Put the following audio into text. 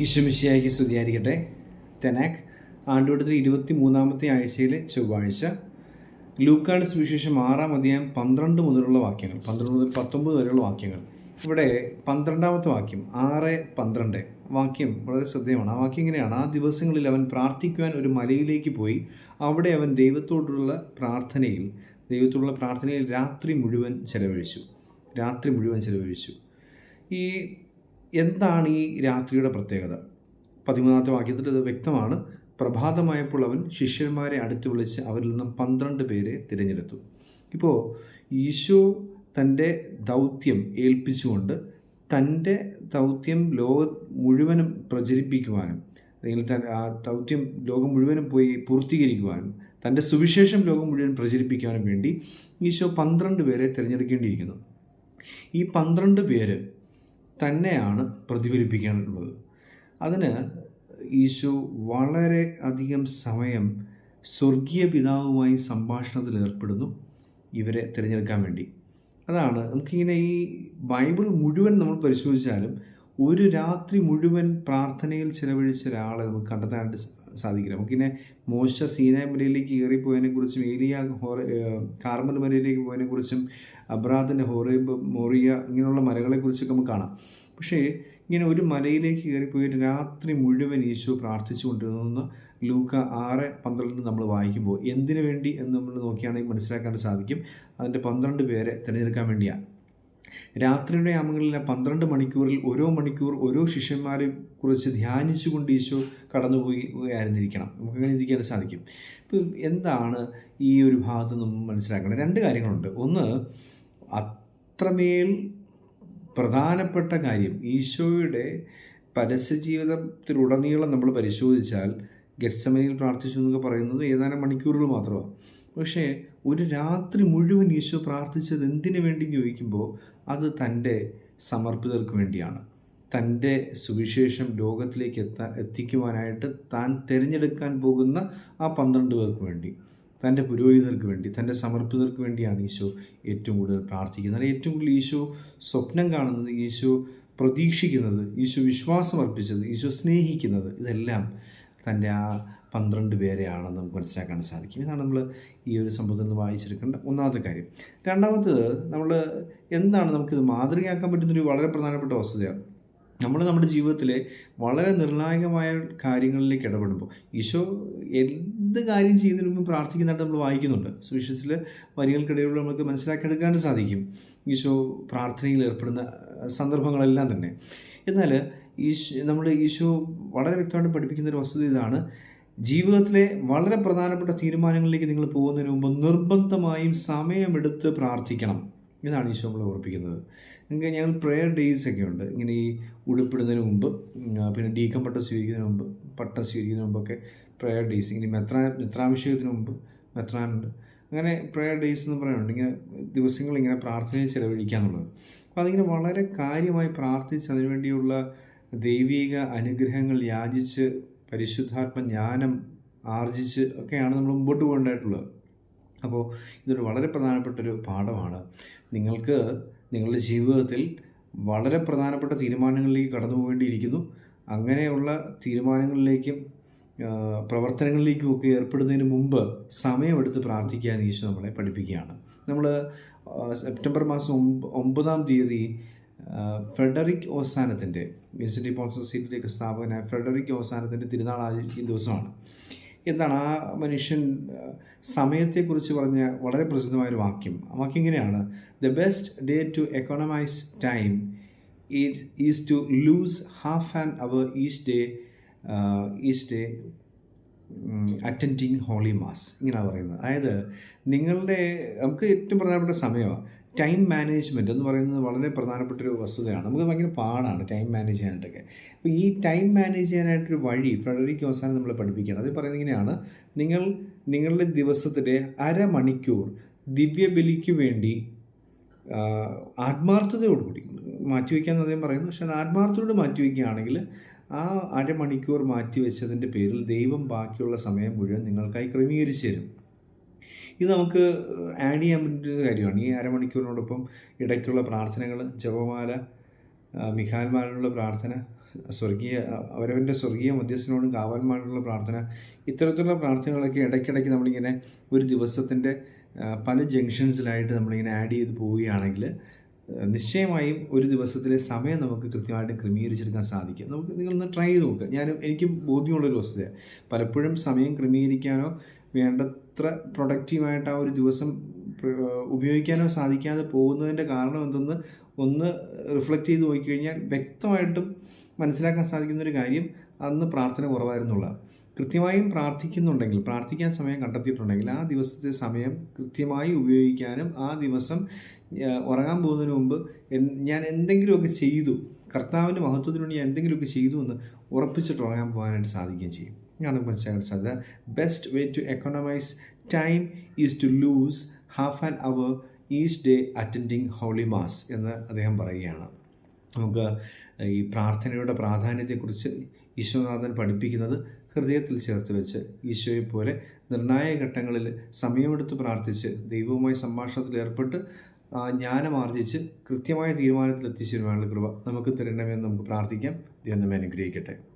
ഈശ്വമിശിയായിക്ക് സ്തുതിയായിരിക്കട്ടെ. തെനാക് ആണ്ടുവട്ടത്തിൽ ഇരുപത്തി മൂന്നാമത്തെ ആഴ്ചയിലെ ചൊവ്വാഴ്ച. ലൂക്കാട് സുവിശേഷം ആറാം അധ്യായം പന്ത്രണ്ട് മുതലുള്ള വാക്യങ്ങൾ പന്ത്രണ്ട് മുതൽ പത്തൊമ്പത് വരെയുള്ള വാക്യങ്ങൾ. ഇവിടെ പന്ത്രണ്ടാമത്തെ വാക്യം ആറ് പന്ത്രണ്ട്. വാക്യം വളരെ ശ്രദ്ധേയമാണ്. ആ വാക്യം ഇങ്ങനെയാണ്. ആ ദിവസങ്ങളിൽ അവൻ പ്രാർത്ഥിക്കുവാൻ ഒരു മലയിലേക്ക് പോയി. അവിടെ അവൻ ദൈവത്തോടുള്ള പ്രാർത്ഥനയിൽ ദൈവത്തോടുള്ള പ്രാർത്ഥനയിൽ രാത്രി മുഴുവൻ ചെലവഴിച്ചു. രാത്രി മുഴുവൻ ചെലവഴിച്ചു. ഈ എന്താണ് ഈ രാത്രിയുടെ പ്രത്യേകത? പതിമൂന്നാമത്തെ വാക്യത്തിൽ ഇത് വ്യക്തമാണ്. പ്രഭാതമായപ്പോൾ അവൻ ശിഷ്യന്മാരെ അടുത്ത് വിളിച്ച് അവരിൽ നിന്നും പന്ത്രണ്ട് പേരെ തിരഞ്ഞെടുത്തു. ഇപ്പോൾ ഈശോ തന്റെ ദൗത്യം ഏൽപ്പിച്ചുകൊണ്ട് തന്റെ ദൗത്യം ലോക മുഴുവനും പ്രചരിപ്പിക്കുവാനും അല്ലെങ്കിൽ തൻ ആ ദൗത്യം ലോകം മുഴുവനും പോയി പൂർത്തീകരിക്കുവാനും തന്റെ സുവിശേഷം ലോകം മുഴുവൻ പ്രചരിപ്പിക്കാനും വേണ്ടി ഈശോ പന്ത്രണ്ട് പേരെ തിരഞ്ഞെടുക്കേണ്ടിയിരിക്കുന്നു. ഈ പന്ത്രണ്ട് പേര് തന്നെയാണ് പ്രതിഫലിപ്പിക്കാനുള്ളത് അതിന് ഈശോ വളരെ അധികം സമയം സ്വർഗീയ പിതാവുമായി സംഭാഷണത്തിൽ ഏർപ്പെടുന്നു. ഇവരെ തിരഞ്ഞെടുക്കാൻ വേണ്ടി. അതാണ് നമുക്കിങ്ങനെ ഈ ബൈബിൾ മുഴുവൻ നമ്മൾ പരിശോധിച്ചാലും ഒരു രാത്രി മുഴുവൻ പ്രാർത്ഥനയിൽ ചിലവഴിച്ച ഒരാളെ നമുക്ക് കണ്ടെത്താനായിട്ട് സാധിക്കില്ല. നമുക്കിങ്ങനെ മോശ സീനായ് മലയിലേക്ക് കയറിപ്പോയതിനെ കുറിച്ചും ഏലിയ ഹോറ കാർമൽ മലയിലേക്ക് പോയതിനെ കുറിച്ചും അബ്രാദിന്റെ ഹോറേബ് മോറിയ ഇങ്ങനെയുള്ള മലകളെക്കുറിച്ചൊക്കെ നമുക്ക് കാണാം. പക്ഷേ ഇങ്ങനെ ഒരു മലയിലേക്ക് കയറിപ്പോയിട്ട് രാത്രി മുഴുവൻ ഈശോ പ്രാർത്ഥിച്ചുകൊണ്ടിരുന്നു ലൂക്ക ആറ് പന്ത്രണ്ട് നമ്മൾ വായിക്കുമ്പോൾ എന്തിനു വേണ്ടി എന്ന് നമ്മൾ നോക്കിയാണെങ്കിൽ മനസ്സിലാക്കാൻ സാധിക്കും. അതിന്റെ പന്ത്രണ്ട് പേരെ തിരഞ്ഞെടുക്കാൻ വേണ്ടിയാണ്. രാത്രിയുടെ യാമങ്ങളിലെ പന്ത്രണ്ട് മണിക്കൂറിൽ ഓരോ മണിക്കൂർ ഓരോ ശിഷ്യന്മാരെ കുറിച്ച് ധ്യാനിച്ചുകൊണ്ട് ഈശോ കടന്നുപോയി ആയിരുന്നിരിക്കണം. നമുക്കങ്ങനെ ചിന്തിക്കാൻ സാധിക്കും. ഇപ്പം എന്താണ് ഈ ഒരു ഭാഗത്ത് നമ്മൾ മനസ്സിലാക്കേണ്ടത് രണ്ട് കാര്യങ്ങളുണ്ട്. ഒന്ന് അത്രമേൽ പ്രധാനപ്പെട്ട കാര്യം ഈശോയുടെ പരസ്യജീവിതത്തിലുടനീളം നമ്മൾ പരിശോധിച്ചാൽ ഗെറ്റ്സമനിയിൽ പ്രാർത്ഥിച്ചു എന്നൊക്കെ പറയുന്നത് ഏതാനും മണിക്കൂറുകൾ മാത്രമാണ്. പക്ഷേ ഒരു രാത്രി മുഴുവൻ ഈശോ പ്രാർത്ഥിച്ചത് എന്തിനു വേണ്ടി ചോദിക്കുമ്പോൾ അത് തന്റെ സമർപ്പിതർക്ക് വേണ്ടിയാണ്. തന്റെ സുവിശേഷം ലോകത്തിലേക്ക് എത്താൻ എത്തിക്കുവാനായിട്ട് താൻ തിരഞ്ഞെടുക്കാൻ പോകുന്ന ആ പന്ത്രണ്ട് പേർക്ക് വേണ്ടി തന്റെ പുരോഹിതർക്ക് വേണ്ടി തന്റെ സമർപ്പിതർക്ക് വേണ്ടിയാണ് ഈശോ ഏറ്റവും കൂടുതൽ പ്രാർത്ഥിക്കുന്നത്. ഏറ്റവും കൂടുതൽ ഈശോ സ്വപ്നം കാണുന്നത് ഈശോ പ്രതീക്ഷിക്കുന്നത് ഈശോ വിശ്വാസം അർപ്പിച്ചത് ഈശോ സ്നേഹിക്കുന്നത് ഇതെല്ലാം തന്റെ ആ പന്ത്രണ്ട് പേരെയാണെന്ന് നമുക്ക് മനസ്സിലാക്കാൻ സാധിക്കും. ഇതാണ് നമ്മൾ ഈ ഒരു സംഭവത്തിൽ നിന്ന് വായിച്ചെടുക്കേണ്ട ഒന്നാമത്തെ കാര്യം. രണ്ടാമത്തത് നമ്മൾ എന്താണ് നമുക്കിത് മാതൃകയാക്കാൻ പറ്റുന്നൊരു വളരെ പ്രധാനപ്പെട്ട വസ്തുതയാണ്. നമ്മൾ നമ്മുടെ ജീവിതത്തിലെ വളരെ നിർണായകമായ കാര്യങ്ങളിലേക്ക് ഇടപെടുമ്പോൾ ഈശോ എന്ത് കാര്യം ചെയ്യുന്നതിന് മുമ്പ് പ്രാർത്ഥിക്കുന്നതായിട്ട് നമ്മൾ വായിക്കുന്നുണ്ട്. സുവിശേഷത്തിൽ വരികൾക്കിടയിലുള്ള നമുക്ക് മനസ്സിലാക്കിയെടുക്കാൻ സാധിക്കും. ഈശോ പ്രാർത്ഥനയിൽ ഏർപ്പെടുന്ന സന്ദർഭങ്ങളെല്ലാം തന്നെ. എന്നാൽ ഈശോ നമ്മൾ ഈശോ വളരെ വ്യക്തമായിട്ട് പഠിപ്പിക്കുന്ന ഒരു വസ്തുത ഇതാണ്. ജീവിതത്തിലെ വളരെ പ്രധാനപ്പെട്ട തീരുമാനങ്ങളിലേക്ക് നിങ്ങൾ പോകുന്നതിന് മുമ്പ് നിർബന്ധമായും സമയമെടുത്ത് പ്രാർത്ഥിക്കണം. ഇതാണ് ഈശോ നമ്മളെ ഓർപ്പിക്കുന്നത്. നിങ്ങൾക്ക് ഞങ്ങൾ പ്രെയർ ഡേയ്സ് ഒക്കെ ഉണ്ട്. ഇങ്ങനെ ഈ ഉടുപ്പിടുന്നതിന് മുമ്പ് പിന്നെ ഡീക്കം പട്ടം സ്വീകരിക്കുന്നതിന് മുമ്പ് പട്ടം സ്വീകരിക്കുന്നതിന് മുമ്പൊക്കെ പ്രെയർ ഡേയ്സ് ഇങ്ങനെ മെത്രാ മെത്രാഭിഷേകത്തിന് മുമ്പ് മെത്രാനുണ്ട്. അങ്ങനെ പ്രെയർ ഡേയ്സ് എന്ന് പറയുന്നുണ്ട്. ഇങ്ങനെ ദിവസങ്ങൾ ഇങ്ങനെ പ്രാർത്ഥനയിൽ ചിലവഴിക്കുക എന്നുള്ളത് അപ്പോൾ അതിങ്ങനെ വളരെ കാര്യമായി പ്രാർത്ഥിച്ച് അതിനുവേണ്ടിയുള്ള ദൈവിക അനുഗ്രഹങ്ങൾ യാചിച്ച് പരിശുദ്ധാത്മ ജ്ഞാനം ആർജിച്ച് ഒക്കെയാണ് നമ്മൾ മുമ്പോട്ട് പോകേണ്ടതായിട്ടുള്ളത്. അപ്പോൾ ഇതൊരു വളരെ പ്രധാനപ്പെട്ടൊരു പാഠമാണ്. നിങ്ങൾക്ക് നിങ്ങളുടെ ജീവിതത്തിൽ വളരെ പ്രധാനപ്പെട്ട തീരുമാനങ്ങളിലേക്ക് കടന്നു പോകേണ്ടിയിരിക്കുന്നു അങ്ങനെയുള്ള തീരുമാനങ്ങളിലേക്കും പ്രവർത്തനങ്ങളിലേക്കും ഒക്കെ ഏർപ്പെടുന്നതിന് മുമ്പ് സമയമെടുത്ത് പ്രാർത്ഥിക്കാൻ ഈശോ നമ്മളെ പഠിപ്പിക്കുകയാണ്. നമ്മൾ സെപ്റ്റംബർ മാസം ഒമ്പതാം തീയതി ഫ്രെഡറിക് ഓസാനത്തിന്റെ വിൻസിറ്റി പോൾ സൊസൈറ്റിയിലേക്ക് സ്ഥാപകനായ ഫ്രെഡറിക് ഓസാനത്തിന്റെ തിരുനാൾ ആചരിക്കുന്ന ദിവസമാണ്. എന്താണ് ആ മനുഷ്യൻ സമയത്തെക്കുറിച്ച് പറഞ്ഞ വളരെ പ്രസിദ്ധമായൊരു വാക്യം. ആ വാക്യം ഇങ്ങനെയാണ്. The best day to economise time it is to lose half an hour each day each day attending holy mass ഇങ്ങനെയാണ് പറയുന്നത്. അതായത് നിങ്ങളുടെ നമുക്ക് ഏറ്റവും പ്രധാനപ്പെട്ട സമയമാണ്. ടൈം മാനേജ്മെന്റ് എന്ന് പറയുന്നത് വളരെ പ്രധാനപ്പെട്ട ഒരു വസ്തുതയാണ്. നമുക്ക് ഭയങ്കര പാടാണ് ടൈം മാനേജ് ചെയ്യാനായിട്ടൊക്കെ. അപ്പോൾ ഈ ടൈം മാനേജ് ചെയ്യാനായിട്ടൊരു വഴി ഫ്രെഡറിക് അവസാനം നമ്മൾ പഠിപ്പിക്കുകയാണ്. അത് പറയുന്നത് ഇങ്ങനെയാണ്. നിങ്ങൾ നിങ്ങളുടെ ദിവസത്തിലെ അരമണിക്കൂർ ദിവ്യബലിക്ക് വേണ്ടി ആത്മാർത്ഥതയോടുകൂടി മാറ്റിവെക്കാമെന്ന് അദ്ദേഹം പറയുന്നു. പക്ഷേ അത് ആത്മാർത്ഥതയോട് മാറ്റിവെക്കുകയാണെങ്കിൽ ആ അരമണിക്കൂർ മാറ്റി വെച്ചതിന്റെ പേരിൽ ദൈവം ബാക്കിയുള്ള സമയം മുഴുവൻ നിങ്ങൾക്കായി ക്രമീകരിച്ചു തരും. ഇത് നമുക്ക് ആഡ് ചെയ്യാൻ പറ്റുന്ന കാര്യമാണ്. ഈ അരമണിക്കൂറിനോടൊപ്പം ഇടയ്ക്കുള്ള പ്രാർത്ഥനകൾ ജപമാല മിഖാൽമാലുള്ള പ്രാർത്ഥന സ്വർഗീയ അവരവന്റെ സ്വർഗീയ മധ്യസ്ഥനോടും കാവന്മാരോടുള്ള പ്രാർത്ഥന ഇത്തരത്തിലുള്ള പ്രാർത്ഥനകളൊക്കെ ഇടയ്ക്കിടയ്ക്ക് നമ്മളിങ്ങനെ ഒരു ദിവസത്തിന്റെ പല ജംഗ്ഷൻസിലായിട്ട് നമ്മളിങ്ങനെ ആഡ് ചെയ്ത് പോവുകയാണെങ്കിൽ നിശ്ചയമായും ഒരു ദിവസത്തിലെ സമയം നമുക്ക് കൃത്യമായിട്ട് ക്രമീകരിച്ചെടുക്കാൻ സാധിക്കും. നമുക്ക് നിങ്ങളൊന്ന് ട്രൈ ചെയ്ത് നോക്കുക ഞാൻ എനിക്ക് ബോധ്യമുള്ളൊരു വസ്തുതയാണ് പലപ്പോഴും സമയം ക്രമീകരിക്കാനോ വേണ്ടത്ര പ്രൊഡക്റ്റീവായിട്ട് ആ ഒരു ദിവസം ഉപയോഗിക്കാനോ സാധിക്കാതെ പോകുന്നതിന്റെ കാരണം എന്തെന്ന് ഒന്ന് റിഫ്ലക്റ്റ് ചെയ്ത് നോക്കിക്കഴിഞ്ഞാൽ വ്യക്തമായിട്ടും മനസ്സിലാക്കാൻ സാധിക്കുന്ന ഒരു കാര്യം അന്ന് പ്രാർത്ഥന കുറവായിരുന്നുള്ളതാണ്. കൃത്യമായും പ്രാർത്ഥിക്കുന്നുണ്ടെങ്കിൽ പ്രാർത്ഥിക്കാൻ സമയം കണ്ടെത്തിയിട്ടുണ്ടെങ്കിൽ ആ ദിവസത്തെ സമയം കൃത്യമായി ഉപയോഗിക്കാനും ആ ദിവസം ഉറങ്ങാൻ പോകുന്നതിന് മുമ്പ് ഞാൻ എന്തെങ്കിലുമൊക്കെ ചെയ്തു കർത്താവിന്റെ മഹത്വത്തിന് വേണ്ടി ഞാൻ എന്തെങ്കിലുമൊക്കെ ചെയ്തു എന്ന് ഉറപ്പിച്ചിട്ട് ഉറങ്ങാൻ പോകാനായിട്ട് സാധിക്കുകയും ചെയ്യും. ഇതാണ് മനസ്സിലാക്കാൻ സാധ്യത. Best way to economise time is to lose half an hour each day attending holy mass എന്ന് അദ്ദേഹം പറയുകയാണ്. നമുക്ക് ഈ പ്രാർത്ഥനയുടെ പ്രാധാന്യത്തെക്കുറിച്ച് ഈശോനാഥൻ പഠിപ്പിക്കുന്നത് ഹൃദയത്തിൽ ചേർത്ത് വെച്ച് ഈശോയെ പോലെ നിർണായക ഘട്ടങ്ങളിൽ സമയമെടുത്ത് പ്രാർത്ഥിച്ച് ദൈവവുമായി സംഭാഷണത്തിൽ ഏർപ്പെട്ട് ആ ജ്ഞാനം ആർജിച്ച് കൃത്യമായ തീരുമാനത്തിൽ എത്തിച്ചേരുവാനുള്ള കൃപ നമുക്ക് തരണമെന്ന് നമുക്ക് പ്രാർത്ഥിക്കാം. ദൈവം നമ്മെ അനുഗ്രഹിക്കട്ടെ.